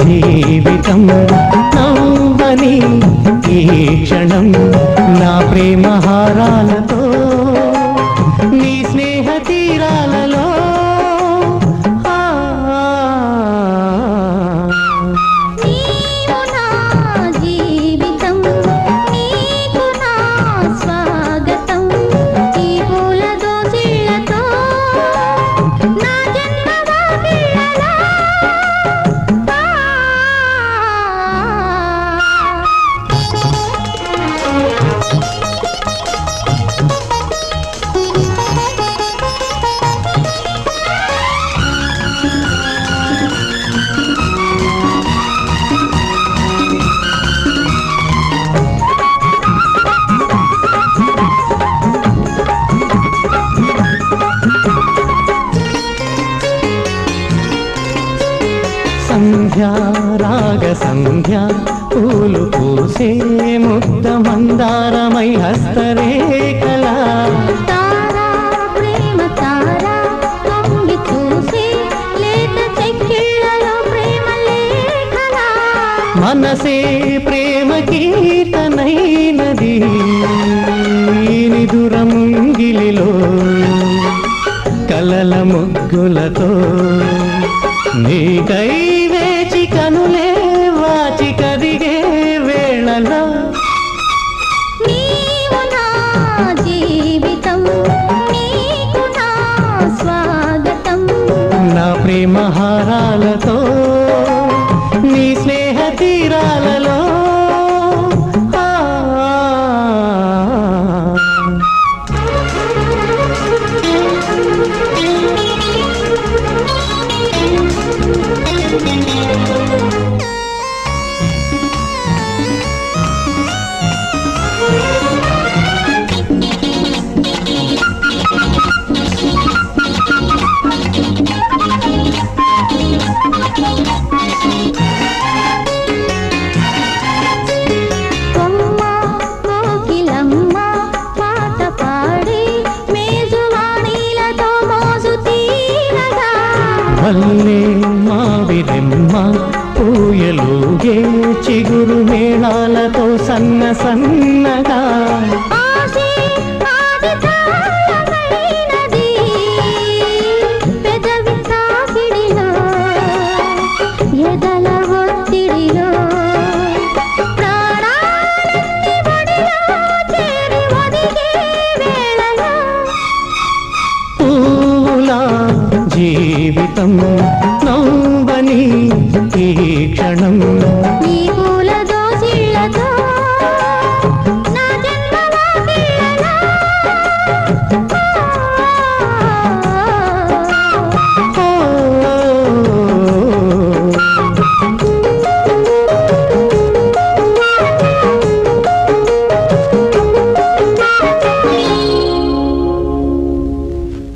జీవితం నవ్వని ఈ క్షణం నా ప్రేమ హారాలతో నీ రాగ సంధ్య పూలు పూసే ముద్ద మందారమై హస్తరేఖలా. మనసే ప్రేమ కీర్తనైనది నిదురముంగిలిలో కలల ముగ్గులతో నీకై నన్నే మావిరెమ్మ పూయలుగే చిగురు మేళాలతో సన్న సన్నగా జీవితం నవ్వని ఈ క్షణం. నీవు